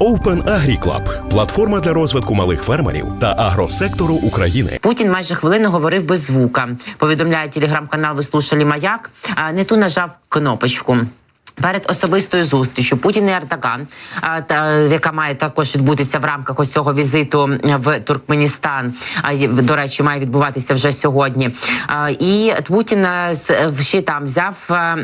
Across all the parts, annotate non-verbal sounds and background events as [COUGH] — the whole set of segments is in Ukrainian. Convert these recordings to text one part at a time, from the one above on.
Open Agri Club – платформа для розвитку малих фермерів та агросектору України. Путін майже хвилину говорив без звука. Повідомляє телеграм-канал «Ви слушали маяк. А, Не ту нажав кнопочку. Перед особистою зустрічю Путін і Ердоган, та, яка має також відбутися в рамках ось цього візиту в Туркменістан, а, до речі, має відбуватися вже сьогодні. І Путін е, з- ще там взяв е,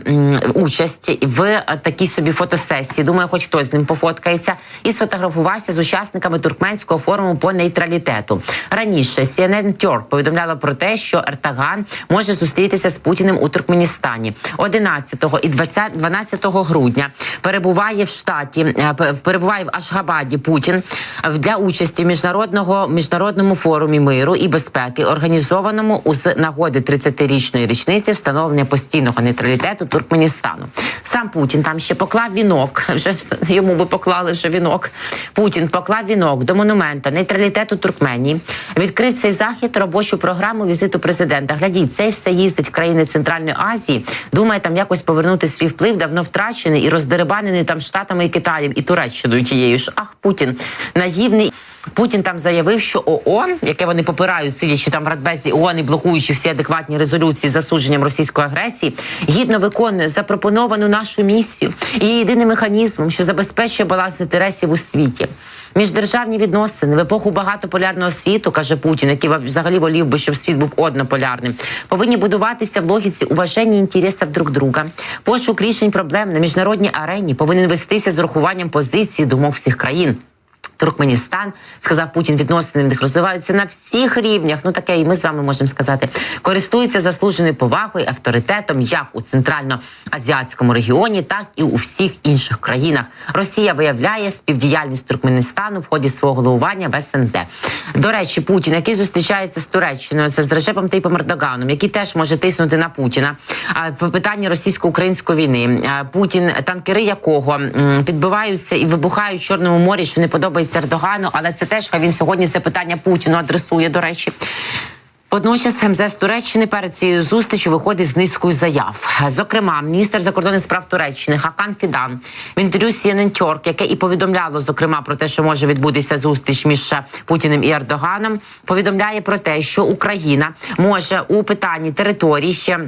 участь в е, такій собі фотосесії. Думаю, хоч хтось з ним пофоткається і сфотографувався з учасниками туркменського форуму по нейтралітету. Раніше CNN Turk повідомляла про те, що Ертаган може зустрітися з Путіним у Туркменістані 11 і 20, 12 грудня. Перебуває в штаті, е, перебуває в Ашгабаді Путін е, для участі міжнародного міжнародному форумі миру і безпеки, організованому з нагоди 30-річної річниці встановлення постійного нейтралітету Туркменістану. Сам Путін там ще поклав вінок. [LAUGHS] Вже йому би поклали вже вінок. Путін поклав вінок до монумента нейтралітету Туркменії. Відкрив цей захід робочу програму візиту президента. Глядіть, цей все їздить в країни Центральної Азії. Думає там якось повернути свій вплив, давно втрачений і роздерибанений там штатами і Китаєм і Туреччиною тією ж. Ах, Путін наївний. Путін там заявив, що ООН, яке вони попирають, сидячи там в Радбезі ООН і блокуючи всі адекватні резолюції з засудженням російської агресії, гідно виконує запропоновану нашу місію і єдиним механізмом, що забезпечує баланс інтересів у світі. Міждержавні відносини в епоху багатополярного світу, каже Путін, який взагалі волів би, щоб світ був однополярним, повинні будуватися в логіці уваження інтересів друг друга. Пошук рішень проблем на міжнародній арені повинен вестися з урахуванням позиції думок всіх країн. Туркменістан, сказав Путін, відносини в них розвиваються на всіх рівнях. Ну таке, і ми з вами можемо сказати, користується заслуженою повагою, авторитетом як у центрально-азіатському регіоні, так і у всіх інших країнах. Росія виявляє співдіяльність Туркменістану в ході свого головування в СНД. До речі, Путін, який зустрічається з Туреччиною, це з Режепом Тейпом Ердоганом, який теж може тиснути на Путіна. В питанні російсько-української війни Путін, танкери якого підбиваються і вибухають в Чорному морі, що не подобається Ердогану, але це теж він сьогодні це питання Путіну адресує. До речі. Водночас МЗС Туреччини перед цією зустрічю виходить з низкою заяв. Зокрема, міністр закордонних справ Туреччини Хакан Фідан в інтерв'ю CNN яке і повідомляло зокрема про те, що може відбутися зустріч між Путіним і Ердоганом, повідомляє про те, що Україна може у питанні території ще.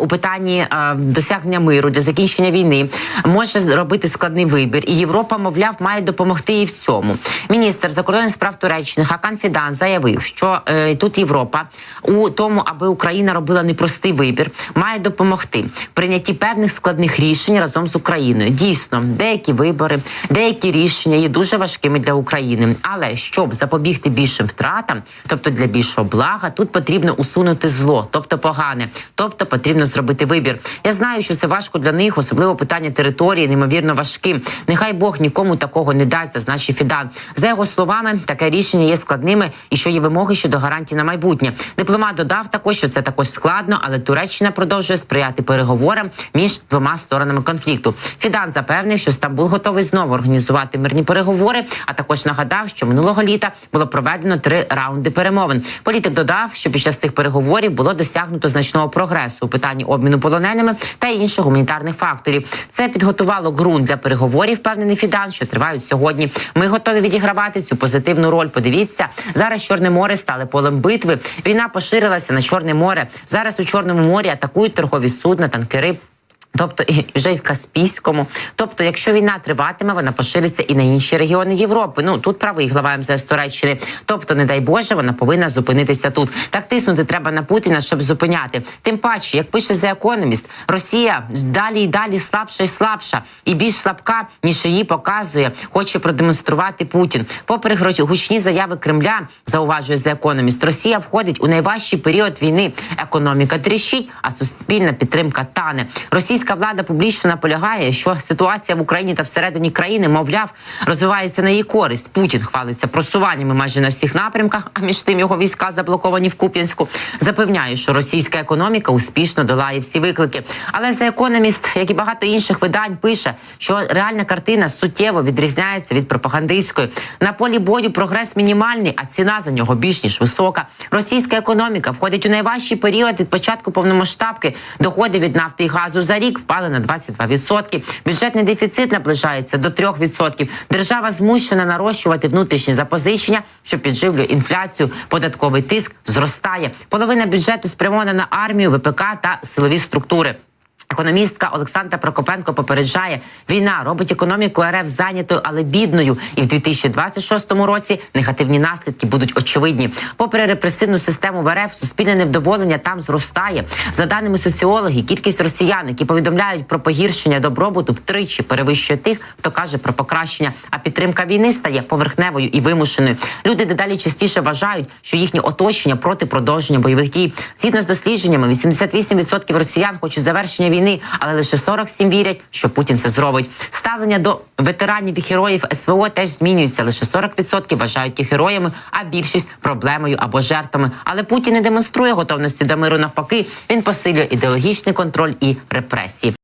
У питанні е, досягнення миру для закінчення війни може зробити складний вибір, і Європа, мовляв, має допомогти їй в цьому. Міністр закордонних справ Туреччини Хакан Фідан заявив, що е, тут Європа у тому, аби Україна робила непростий вибір, має допомогти прийнятті певних складних рішень разом з Україною. Дійсно, деякі вибори, деякі рішення є дуже важкими для України. Але щоб запобігти більшим втратам, тобто для більшого блага, тут потрібно усунути зло, тобто погане, тобто потрібно зробити вибір. Я знаю, що це важко для них, особливо питання території, неймовірно важким. Нехай Бог нікому такого не дасть, зазначив Фідан. За його словами, таке рішення є складними і що є вимоги щодо гарантій на майбутнє. Дипломат додав також, що це також складно, але Туреччина продовжує сприяти переговорам між двома сторонами конфлікту. Фідан запевнив, що Стамбул готовий знову організувати мирні переговори. А також нагадав, що минулого літа було проведено три раунди перемовин. Політик додав, що під час цих переговорів було досягнуто значного прогресу у питанні обміну полоненими та інших гуманітарних факторів. Це підготувало ґрунт для переговорів. Впевнений Фідан, що тривають сьогодні. Ми готові відігравати цю позитивну роль. Подивіться, зараз Чорне море стали полем битви. Війна поширилася на Чорне море. Зараз у Чорному морі атакують торгові судна, танкери. Тобто вже й в Каспійському. Тобто, якщо війна триватиме, вона пошириться і на інші регіони Європи. Ну тут правий глава МЗС Туреччини. Тобто, не дай Боже, вона повинна зупинитися тут. Так тиснути треба на Путіна, щоб зупиняти. Тим паче, як пише The Economist, Росія далі і далі слабша і слабша, і більш слабка, ніж її показує, хоче продемонструвати Путін. Попри гучні заяви Кремля, зауважує The Economist, Росія входить у найважчий період війни. Економіка тріщить, а суспільна підтримка тане. Російська влада публічно наполягає, що ситуація в Україні та всередині країни, мовляв, розвивається на її користь. Путін хвалиться просуваннями майже на всіх напрямках, а між тим його війська заблоковані в Куп'янську. Запевняє, що російська економіка успішно долає всі виклики. Але за економіст, як і багато інших видань, пише, що реальна картина суттєво відрізняється від пропагандистської. На полі бою прогрес мінімальний, а ціна за нього більш ніж висока. Російська економіка входить у найважчий період від початку повномасштабки. Доходи від нафти і газу за рік рік впали на 22%. Бюджетний дефіцит наближається до 3%. Держава змушена нарощувати внутрішні запозичення, що підживлює інфляцію. Податковий тиск зростає. Половина бюджету спрямована на армію, ВПК та силові структури. Економістка Олександра Прокопенко попереджає, війна робить економіку РФ зайнятою, але бідною. І в 2026 році негативні наслідки будуть очевидні. Попри репресивну систему в РФ, суспільне невдоволення там зростає. За даними соціологів, кількість росіян, які повідомляють про погіршення добробуту, втричі перевищує тих, хто каже про покращення. А підтримка війни стає поверхневою і вимушеною. Люди дедалі частіше вважають, що їхнє оточення проти продовження бойових дій. Згідно з дослідженнями, 88% росіян хочуть завершення війни, але лише 47 вірять, що Путін це зробить. Ставлення до ветеранів і героїв СВО теж змінюється. Лише 40% вважають їх героями, а більшість проблемою або жертвами. Але Путін не демонструє готовності до миру. Навпаки, він посилює ідеологічний контроль і репресії.